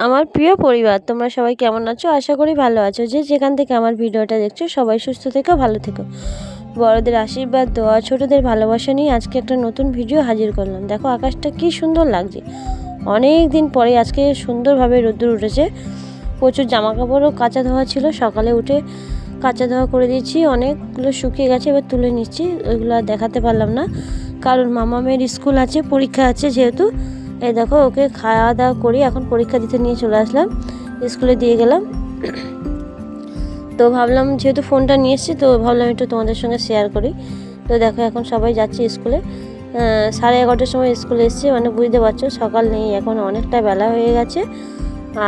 আমার প্রিয় পরিবার, তোমরা সবাই কেমন আছো? আশা করি ভালো আছো। যে যেখান থেকে আমার ভিডিওটা দেখছ, সবাই সুস্থ থেকো, ভালো থেকো। বড়দের আশীর্বাদ, দোয়া, ছোটোদের ভালোবাসা নিয়ে আজকে একটা নতুন ভিডিও হাজির করলাম। দেখো, আকাশটা কি সুন্দর লাগছে। অনেক দিন পরে আজকে সুন্দরভাবে রোদ্দুর উঠেছে। প্রচুর জামা কাপড়ও কাঁচা ধোয়া ছিল। সকালে উঠে কাঁচা ধোয়া করে দিয়েছি। অনেকগুলো শুকিয়ে গেছে, এবার তুলে নিচ্ছি। ওইগুলো আর দেখাতে পারলাম না। কারণ মামা মেয়ের স্কুল আছে, পরীক্ষা আছে যেহেতু। এই দেখো, ওকে খাওয়া দাওয়া করি এখন পরীক্ষা দিতে নিয়ে চলে আসলাম। স্কুলে দিয়ে গেলাম। তো ভাবলাম, যেহেতু ফোনটা নিয়ে এসেছি, তো ভাবলাম একটু তোমাদের সঙ্গে শেয়ার করি। তো দেখো, এখন সবাই যাচ্ছে স্কুলে। সাড়ে এগারোটার সময় স্কুলে এসেছি মানে বুঝতে পারছ, সকাল নেই, এখন অনেকটা বেলা হয়ে গেছে।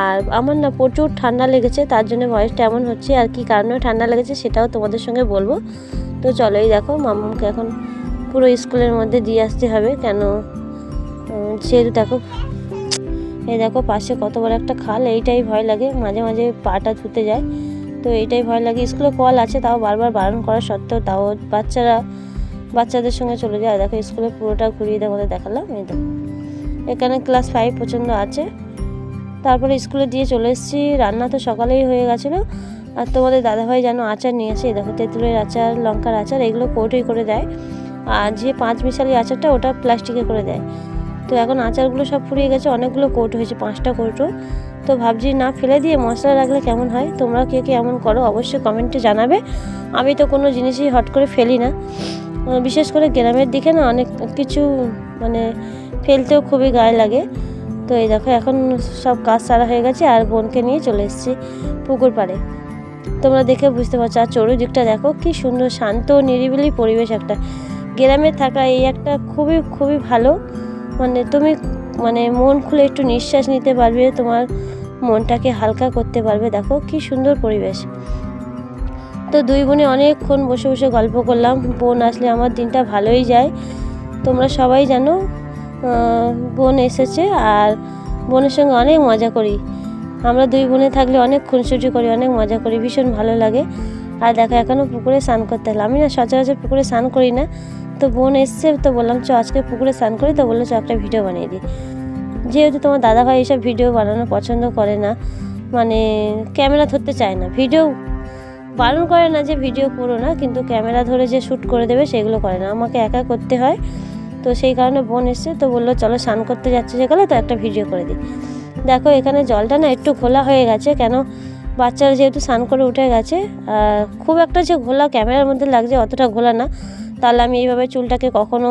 আর আমার না প্রচুর ঠান্ডা লেগেছে, তার জন্য ভয়েসটা এমন হচ্ছে, আর কি কারণে ঠান্ডা লেগেছে সেটাও তোমাদের সঙ্গে বলব। তো চলো, এই দেখো, মামুকে এখন পুরো স্কুলের মধ্যে দিয়ে আসতে হবে, কেন যেহেতু দেখো এই দেখো পাশে কত বড় একটা খাল, এইটাই ভয় লাগে। মাঝে মাঝে পাটা ধুতে যায়। তো এইটাই ভয় লাগে। স্কুলে কল আছে, তাও বারবার বারণ করা সত্ত্বেও তাও বাচ্চারা, বাচ্চাদের সঙ্গে চলে যায়। দেখো, স্কুলে পুরোটা ঘুরিয়ে দেওয়া দেখালাম। এই দেখো, এখানে ক্লাস ফাইভ পর্যন্ত আছে। তারপরে স্কুলে দিয়ে চলে এসেছি। রান্না তো সকালেই হয়ে গেছিল। আর তোমাদের দাদাভাই যেন আচার নিয়ে আসে দেখো, তেঁতুলের আচার, লঙ্কার আচার, এগুলো কোটোই করে দেয়। আর যে পাঁচ মিশালি আচারটা, ওটা প্লাস্টিকে করে দেয়। তো এখন আচারগুলো সব ফুরিয়ে গেছে, অনেকগুলো কোট হয়েছে, পাঁচটা কোটো তো ভাবছি না, ফেলে দিয়ে মশলা রাখলে কেমন হয়? তোমরা কে কে এমন করো অবশ্যই কমেন্টে জানাবে। আমি তো কোনো জিনিসই হট করে ফেলি না। বিশেষ করে গ্রামের দিকে না অনেক কিছু মানে ফেলতেও খুবই গায়ে লাগে। তো এই দেখো, এখন সব কাজ সারা হয়ে গেছে আর বোনকে নিয়ে চলে এসেছি পুকুর পাড়ে। তোমরা দেখে বুঝতে পারছ, আর চৌরদিকটা দেখো কি সুন্দর, শান্ত, নিরিবিলি পরিবেশ একটা। গ্রামে থাকা এই একটা খুবই খুবই ভালো। মানে তুমি মানে মন খুলে একটু নিঃশ্বাস নিতে পারবে, তোমার মনটাকে হালকা করতে পারবে। দেখো কি সুন্দর পরিবেশ। তো দুই বোনে অনেকক্ষণ বসে বসে গল্প করলাম। বোন আসলে আমার দিনটা ভালোই যায়। তোমরা সবাই জানো বোন এসেছে আর বোনের সঙ্গে অনেক মজা করি। আমরা দুই বোনে থাকলে অনেক খুনসুটি করি, অনেক মজা করি, ভীষণ ভালো লাগে। আর দেখো এখনও পুকুরে স্নান করতে হলো আমি না সচরাচর পুকুরে স্নান করি না। তো বোন এসছে, তো বললাম, চ, আজকে পুকুরে স্নান করি তো। বলল, চ, একটা ভিডিও বানিয়ে দিই। যেহেতু তোমার দাদাভাই এসব ভিডিও বানানো পছন্দ করে না মানে ক্যামেরা ধরতে চায় না। ভিডিও বারণ করে না যে ভিডিও করো না, কিন্তু ক্যামেরা ধরে যে শ্যুট করে দেবে, সেগুলো করে না। আমাকে একা করতে হয়। তো সেই কারণে বোন এসছে, তো বলল, চলো, স্নান করতে যাচ্ছে সেখানে তো একটা ভিডিও করে দিই। দেখো, এখানে জলটা না একটু ঘোলা হয়ে গেছে, কেন বাচ্চারা যেহেতু স্নান করে উঠে গেছে খুব একটা যে ঘোলা ক্যামেরার মধ্যে লাগছে, অতটা ঘোলা না। তাহলে আমি এইভাবে চুলটাকে কখনো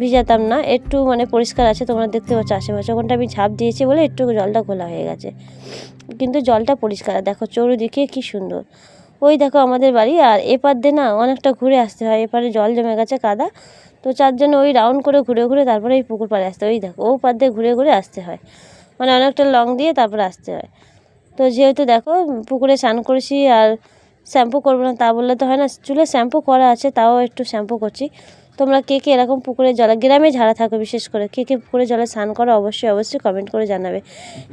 ভিজাতাম না। একটু মানে পরিষ্কার আছে, তোমরা দেখতে পাচ্ছ আশেপাশে। ওখানটা আমি ঝাঁপ দিয়েছি বলে একটু জলটা খোলা হয়ে গেছে। কিন্তু জলটা পরিষ্কার। দেখো চৌরদিকে কি সুন্দর। ওই দেখো আমাদের বাড়ি। আর এপার দিয়ে না অনেকটা ঘুরে আসতে হয়। এপারে জল জমে গেছে কাদা। তো চারজন ওই রাউন্ড করে ঘুরে ঘুরে তারপরে এই পুকুর পাড়ে আসতে ওই দেখো, ও পার দিয়ে ঘুরে ঘুরে আসতে হয়। মানে অনেকটা লং দিয়ে তারপরে আসতে হয়। তো যেহেতু দেখো পুকুরে স্নান করেছি আর শ্যাম্পু করব না, তা বললে তো হয় না। চুলে শ্যাম্পু করা আছে, তাও একটু শ্যাম্পু করছি। তোমরা কে কে এরকম পুকুরে জলে, গ্রামে ঝাড়া থাকো বিশেষ করে, কে কে পুকুরে জলে স্নান করো অবশ্যই অবশ্যই কমেন্ট করে জানাবে।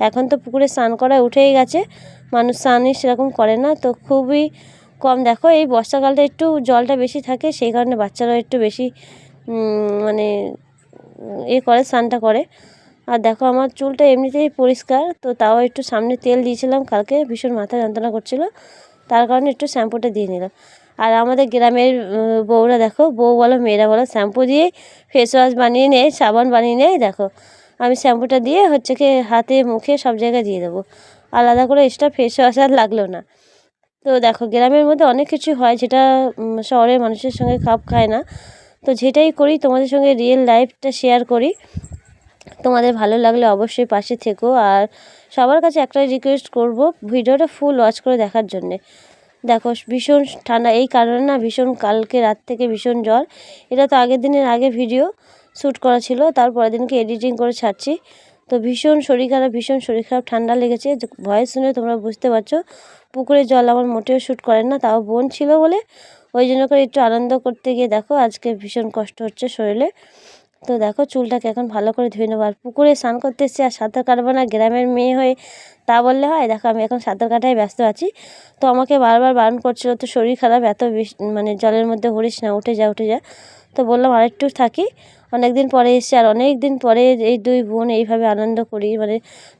এখন তো পুকুরে স্নান করা উঠেই গেছে, মানুষ স্নানই সেরকম করে না, তো খুবই কম। দেখো, এই বর্ষাকালটা একটু জলটা বেশি থাকে, সেই কারণে বাচ্চারাও একটু বেশি মানে এ করে, স্নানটা করে। আর দেখো, আমার চুলটা এমনিতেই পরিষ্কার, তো তাও একটু সামনে তেল দিয়েছিলাম কালকে, ভীষণ মাথা যন্ত্রণা করছিল। তার কারণে একটু শ্যাম্পুটা দিয়ে নিলাম। আর আমাদের গ্রামের বউরা দেখো, বউ বলো, মেয়েরা বলো, শ্যাম্পু দিয়ে ফেস ওয়াশ বানিয়ে নেয় সাবান বানিয়ে নেয় দেখো। আমি শ্যাম্পুটা দিয়ে হচ্ছে কি হাতে, মুখে সব জায়গায় দিয়ে দেবো। আলাদা করে এক্সট্রা ফেস ওয়াশ আর লাগল না। তো দেখো, গ্রামের মধ্যে অনেক কিছু হয় যেটা শহরের মানুষের সঙ্গে খাপ খায় না। তো যেটাই করি, তোমাদের সঙ্গে রিয়েল লাইফটা শেয়ার করি। তোমাদের ভালো লাগলে অবশ্যই পাশে থেকো। আর সবার কাছে একটাই রিকোয়েস্ট করব ভিডিওটা ফুল ওয়াচ করে দেখার জন্যে। দেখো, ভীষণ ঠান্ডা, এই কারণে না ভীষণ কালকে রাত থেকে ভীষণ জ্বর। এটা তো আগের দিনের আগে ভিডিও শ্যুট করা ছিল তারপরের দিনকে এডিটিং করে ছাড়ছি। তো ভীষণ শরীর খারাপ, ভীষণ শরীর খারাপ, ঠান্ডা লেগেছে। ভয়েস শুনে তোমরা বুঝতে পারছ পুকুরের জল আমার মোটেও শ্যুট করেন না, তাও বোন ছিল বলে। ওই জন্য করে একটু আনন্দ করতে গিয়ে দেখো, আজকে ভীষণ কষ্ট হচ্ছে শরীরে। তো দেখো চুলটাকে এখন ভালো করে ধুয়ে নেব। আর পুকুরে স্নান করতে এসেছি আর সাঁতার কাটবো না, গ্রামের মেয়ে হয়ে তা বললে হয়, দেখো আমি এখন সাঁতার কাটায় ব্যস্ত আছি। তো আমাকে বারবার বারণ করছিল তো শরীর খারাপ, এত মানে জলের মধ্যে হরিস না, উঠে যা উঠে যা। তো বললাম, আরেকটু থাকি। অনেক দিন পরে এসছে আর অনেক দিন পরে এই দুই বোন এইভাবে আনন্দ করি। মানে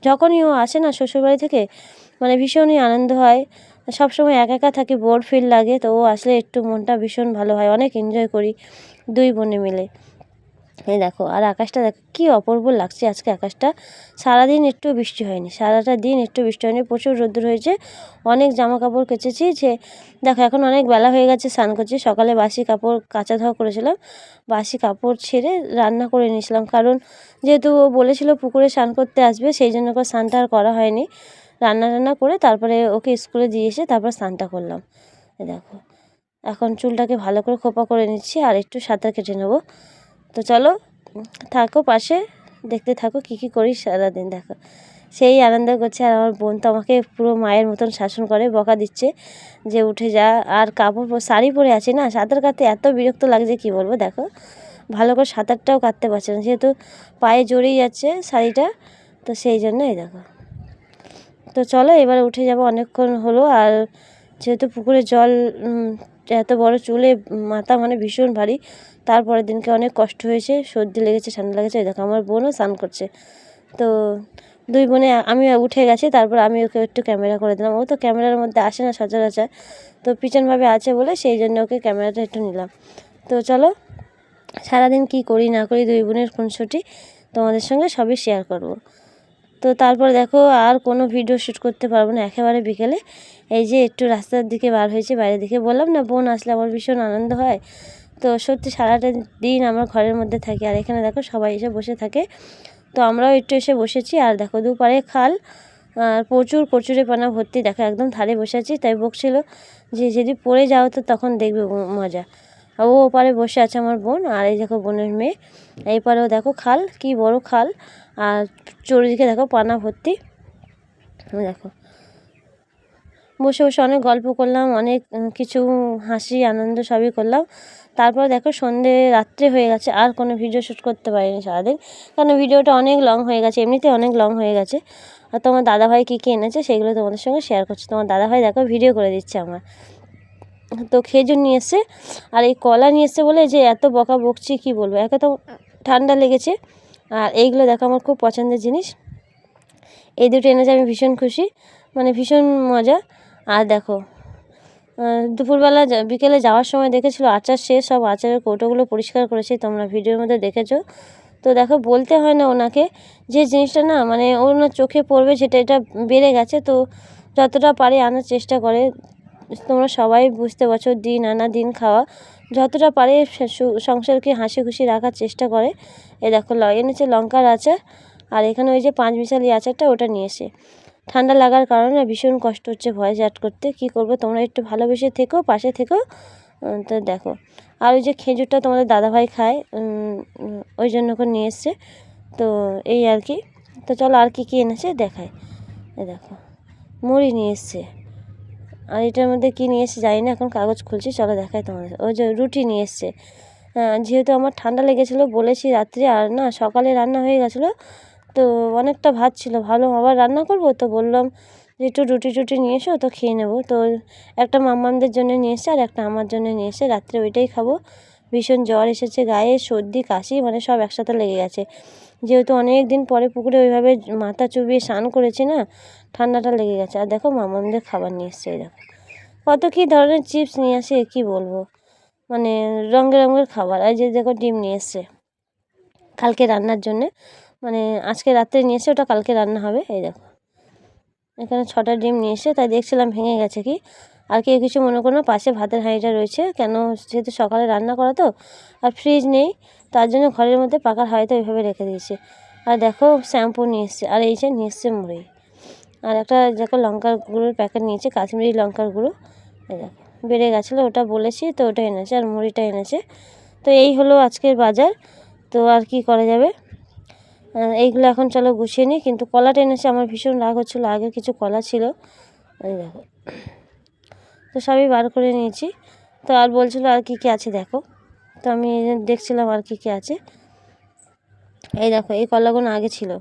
যখনই ও আসে না শ্বশুরবাড়ি থেকে মানে ভীষণই আনন্দ হয়। সবসময় একা একা থাকি, বোর ফিল লাগে। তো ও আসলে একটু মনটা ভীষণ ভালো হয়, অনেক এনজয় করি দুই বোনে মিলে। এই দেখো, আর আকাশটা দেখো, কী অপূর্ব লাগছে আজকে আকাশটা। সারাদিন একটু বৃষ্টি হয়নি, সারাটা দিন একটু বৃষ্টি হয়নি, প্রচুর রোদ্দুর হয়েছে, অনেক জামা কাপড় কেচেছি যে, দেখো, এখন অনেক বেলা হয়ে গেছে, স্নান করছি, সকালে বাসি কাপড় কাচা ধোয়া করেছিলাম, বাসি কাপড় ছেড়ে রান্না করে নিয়েছিলাম, কারণ যেহেতু ও বলেছিল পুকুরে স্নান করতে আসবে, সেই জন্য করে স্নানটা আর করা হয়নি। রান্না টান্না করে তারপরে ওকে স্কুলে দিয়ে এসে তারপর স্নানটা করলাম দেখো। এখন চুলটাকে ভালো করে খোপা করে নিচ্ছি, আর একটু সাঁতার কেটে নেব। তো চলো, থাকো পাশে, দেখতে থাকো কী কী করি সারাদিন, দেখো। সেই আনন্দ করছে আর আমার বোন তো আমাকে পুরো মায়ের মতন শাসন করে, বকা দিচ্ছে যে উঠে যা। আর কাপড় শাড়ি পরে আছি না, সাঁতার কাটতে এত বিরক্ত লাগছে, কি বলব, দেখো। ভালো করে সাঁতারটাও কাটতে পারছে না, যেহেতু পায়ে জড়িয়ে যাচ্ছে শাড়িটা, তো সেই জন্য এই দেখো। তো চলো, এবার উঠে যাব, অনেকক্ষণ হলো, আর যেহেতু পুকুরে জল এত বড় চুলে মাথা মানে ভীষণ ভারী। তারপরের দিনকে অনেক কষ্ট হয়েছে, সর্দি লেগেছে, ঠান্ডা লেগেছে। দেখো, আমার বোনও স্নান করছে। তো দুই বোনে আমি উঠে গেছি, তারপর আমি ওকে একটু ক্যামেরা করে দিলাম। ও তো ক্যামেরার মধ্যে আসে না সচরাচর। তো পিছনভাবে আছে বলে সেই জন্য ওকে ক্যামেরাটা একটু নিলাম। তো চলো, সারাদিন কি করি না করি দুই বোনের খুনসুটি তোমাদের সঙ্গে সবই শেয়ার করব। তো তারপর দেখো আর কোনো ভিডিও শ্যুট করতে পারব না, একেবারে বিকেলে। এই যে একটু রাস্তার দিকে বার হয়েছে বাইরের দিকে বললাম না, বোন আসলে আমার ভীষণ আনন্দ হয়। তো সত্যি সারাটা দিন আমার ঘরের মধ্যে থাকি, আর এখানে দেখো সবাই এসে বসে থাকে। তো আমরাও একটু এসে বসেছি, আর দেখো দুপারে খাল, আর প্রচুর কচুরে পানা ভর্তি, দেখো একদম ধারে বসে আছি, তাই বকছিল যে যদি পড়ে যাও তো তখন দেখবে মজা। ও ওপারে বসে আছে আমার বোন আর এই দেখো বোনের মেয়ে। এই পারেও দেখো খাল, কি বড় খাল। আর চরিদিকে দেখো পানা ভর্তি। দেখো। বসে বসে অনেক গল্প করলাম, অনেক কিছু হাসি, আনন্দ সবই করলাম। তারপর দেখো সন্ধে রাত্রে হয়ে গেছে, আর কোনো ভিডিও শ্যুট করতে পারিনি সারাদিন। কারণ ভিডিওটা অনেক লং হয়ে গেছে, এমনিতে অনেক লং হয়ে গেছে। আর তোমার দাদাভাই কী কী এনেছে সেগুলো তোমাদের সঙ্গে শেয়ার করছি। তোমার দাদাভাই দেখো ভিডিও করে দিচ্ছে আমার। তো খেজুর নিয়ে এসছে। আর এই কলা নিয়ে এসছে বলে যে এত বকা বকছি, কী বলব? একে তো ঠান্ডা লেগেছে। আর এইগুলো দেখো আমার খুব পছন্দের জিনিস। এই দুটো এনেছে, আমি ভীষণ খুশি। মানে ভীষণ মজা। আর দেখো দুপুরবেলা বিকেলে যাওয়ার সময় দেখেছিলো আচার শেষ, সব আচারের কৌটোগুলো পরিষ্কার করেছি, তোমরা ভিডিওর মধ্যে দেখেছ। তো দেখো, বলতে হয় না ওনাকে যে জিনিসটা না মানে ওনার চোখে পড়বে, যেটা এটা বেড়ে গেছে, তো যতটা পারে আনার চেষ্টা করে। তোমরা সবাই বুঝতে পারছ দিন আনা দিন খাওয়া যতটা পারে সংসারকে হাসি খুশি রাখার চেষ্টা করে। এ দেখো এনেছে লঙ্কার আচার আর এখানে ওই যে পাঁচ মিশালি আচারটা ওটা নিয়ে এসে। ঠান্ডা লাগার কারণে ভীষণ কষ্ট হচ্ছে ভয়েস অ্যাড করতে। কি করব, তোমরা একটু ভালোবেসে থেকো, পাশে থেকো। তো দেখো। আর ওই যে খেজুরটা তোমাদের দাদাভাই খায় ওই জন্য করে নিয়ে এসছে। তো এই আর কি। তো চলো আর কি কী এনেছে দেখায়। দেখো, মুড়ি নিয়ে এসছে। আর এটার মধ্যে কী নিয়ে এসছে জানি না, এখন কাগজ খুলছি, চলো দেখাই তোমাদের। ওই যে রুটি নিয়ে এসছে। যেহেতু আমার ঠান্ডা লেগেছিলো, বলেছি রাত্রে, আর না, সকালে রান্না হয়ে গেছিল, তো অনেকটা ভাত ছিল, ভালো, আবার রান্না করব? তো বললাম যে একটু রুটি টুটি নিয়ে এসো, তো খেয়ে নেব। তো একটা মাম্মামদের জন্য নিয়ে এসে আর একটা আমার জন্য নিয়ে এসে রাত্রে ওইটাই খাব। ভীষণ জ্বর এসেছে, গায়ে সর্দি, কাশি মানে সব একসাথে লেগে গেছে। যেহেতু অনেক দিন পরে পুকুরে ওইভাবে মাথা চুবিয়ে স্নান করেছি না, ঠান্ডাটা লেগে গেছে। আর দেখো মামামদের খাবার নিয়ে এসছে দেখো। কত কী ধরনের চিপস নিয়ে আসে কী বলব? মানে রঙের রঙের খাবার। আর যে দেখো ডিম নিয়ে এসছে, কালকে রান্নার জন্যে। মানে আজকে রাত্রে নিয়ে এসে ওটা কালকে রান্না হবে, এই দেখো। এখানে ছটা ডিম নিয়ে এসে তাই দেখছিলাম ভেঙে গেছে কি? আর কেউ কিছু মনে করো পাশে ভাতের হাঁড়িটা রয়েছে। কেন? যেহেতু সকালে রান্না করা তো, আর ফ্রিজ নেই, তার জন্য ঘরের মধ্যে পাকার হাঁড়িতে ওইভাবে রেখে দিয়েছে। আর দেখো, শ্যাম্পু নিয়ে এসছে, আর এই যে নিয়ে এসছে মুড়ি। আর একটা দেখো লঙ্কার গুঁড়োর প্যাকেট নিয়েছে, কাশ্মীরি লঙ্কার গুঁড়ো। বেড়ে গেছিল, ওটা বলেছি, তো ওটা এনেছে, আর মুড়িটা এনেছে। তো এই হলো আজকের বাজার, তো আর কি করা যাবে? এইগুলো এখন চলো গুছিয়ে নিই, কিন্তু কলাটা এনেছে, আমার ভীষণ রাগ হচ্ছিল, আগে কিছু কলা ছিল। এই দেখো। তো সবই বার করে নিয়েছি। তো আর বলছিলো আর কী কী আছে দেখো। তো আমি দেখছিলাম আর কী কী আছে। এই দেখো, এই কলাগুলো আগে ছিল।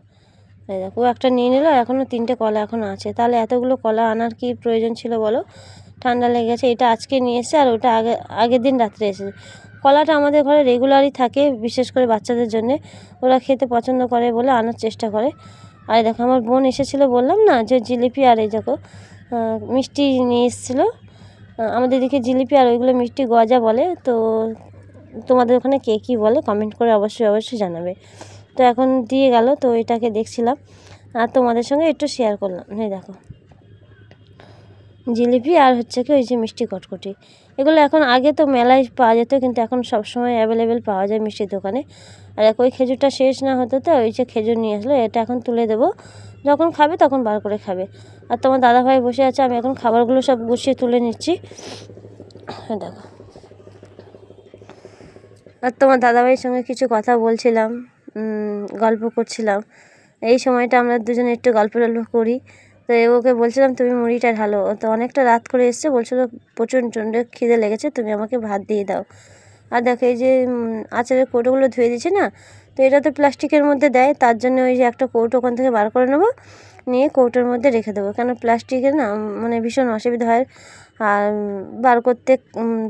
এই দেখো, ও একটা নিয়ে নিল এখনও তিনটে কলা এখনও আছে। তাহলে এতগুলো কলা আনার কি প্রয়োজন ছিল বলো? ঠান্ডা লেগে গেছে এটা আজকে নিয়ে এসে আর ওটা আগে, আগের দিন রাত্রে এসেছে। কলাটা আমাদের ঘরে রেগুলারই থাকে, বিশেষ করে বাচ্চাদের জন্যে। ওরা খেতে পছন্দ করে বলে আনার চেষ্টা করে। আর দেখো, আমার বোন এসেছিল বললাম না, যে জিলিপি আর এই দেখো মিষ্টি নিয়ে এসেছিল। আমাদের এদিকে জিলিপি আর ওইগুলো মিষ্টি গজা বলে, তো তোমাদের ওখানে কে কী বলে কমেন্ট করে অবশ্যই অবশ্যই জানাবে। তো এখন দিয়ে গেল, তো এটাকে দেখছিলাম। আর তোমাদের সঙ্গে একটু শেয়ার করলাম। এই দেখো। জিলিপি আর হচ্ছে কি ওই যে মিষ্টি কটকটি। এগুলো এখন আগে তো মেলায় পাওয়া যেত, কিন্তু এখন সব সময় অ্যাভেলেবেল পাওয়া যায় মিষ্টির দোকানে। আর ওই খেজুরটা শেষ না হতে তো ওই যে খেজুর নিয়ে আসলো, এটা এখন তুলে দেবো। যখন খাবে তখন বার করে খাবে। আর তোমার দাদাভাই বসে আছে, আমি এখন খাবারগুলো সব গুছিয়ে তুলে নিচ্ছি। এই দেখো। আর তোমার দাদাভাইয়ের সঙ্গে কিছু কথা বলছিলাম গল্প করছিলাম। এই সময়টা আমরা দুজনে একটু গল্প টল্প করি। তো ওকে বলছিলাম, তুমি মুড়িটা ঢালো। তো অনেকটা রাত করে এসছে, বলছিল প্রচণ্ড খিদে লেগেছে, তুমি আমাকে ভাত দিয়ে দাও। আর দেখো এই যে আচারের কৌটোগুলো ধুয়ে দিচ্ছে না, তো এটা তো প্লাস্টিকের মধ্যে দেয়, তার জন্য ওই যে একটা কৌটো ওখান থেকে বার করে নেব, নিয়ে কৌটোর মধ্যে রেখে দেবো। কেন প্লাস্টিকের না মানে ভীষণ অসুবিধা হয়, আর বার করতে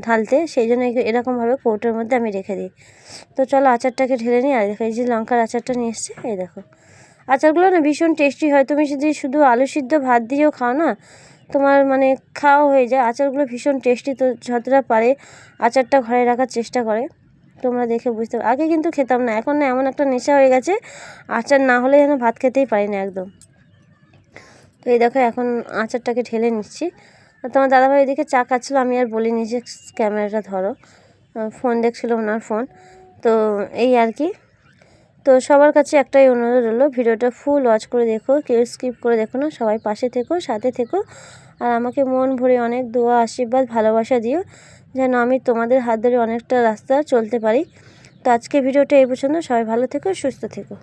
ঢালতে, সেই জন্য এরকমভাবে কৌটোর মধ্যে আমি রেখে দিই। তো চলো আচারটাকে ঢেলে নিই, আর দেখো এই যে লঙ্কার আচারটা নিয়ে এসছে, এই দেখো। আচারগুলো না ভীষণ টেস্টি হয়, তুমি যদি শুধু আলু সিদ্ধ ভাত দিয়েও খাও না তোমার মানে খাওয়া হয়ে যায়। আচারগুলো ভীষণ টেস্টি তো যতটা পারে আচারটা ঘরে রাখার চেষ্টা করে। তোমরা দেখে বুঝতে পারো আগে কিন্তু খেতাম না, এখন না, এমন একটা নেশা হয়ে গেছে, আচার না হলে যেন ভাত খেতেই পারি না একদম। তো এই দেখো, এখন আচারটাকে ঢেলে নিচ্ছি। তোমার দাদাভাই এদিকে চা খাচ্ছিলো, আমি আর বলিনি যে ক্যামেরাটা ধরো। ফোন দেখছিলো ওনার ফোন তো এই আর কি। তো সবার কাছে একটাই অনুরোধ হলো ভিডিওটা ফুল ওয়াচ করে দেখো, কেউ স্কিপ করে দেখো না, সবাই পাশে থেকো, সাথে থেকো। আর আমাকে মন ভরে অনেক দোয়া, আশীর্বাদ, ভালোবাসা দিও, যেন আমি তোমাদের হাত ধরে অনেকটা রাস্তা চলতে পারি। তো আজকে ভিডিওটা এই পছন্দ সবাই ভালো থেকো, সুস্থ থেকো।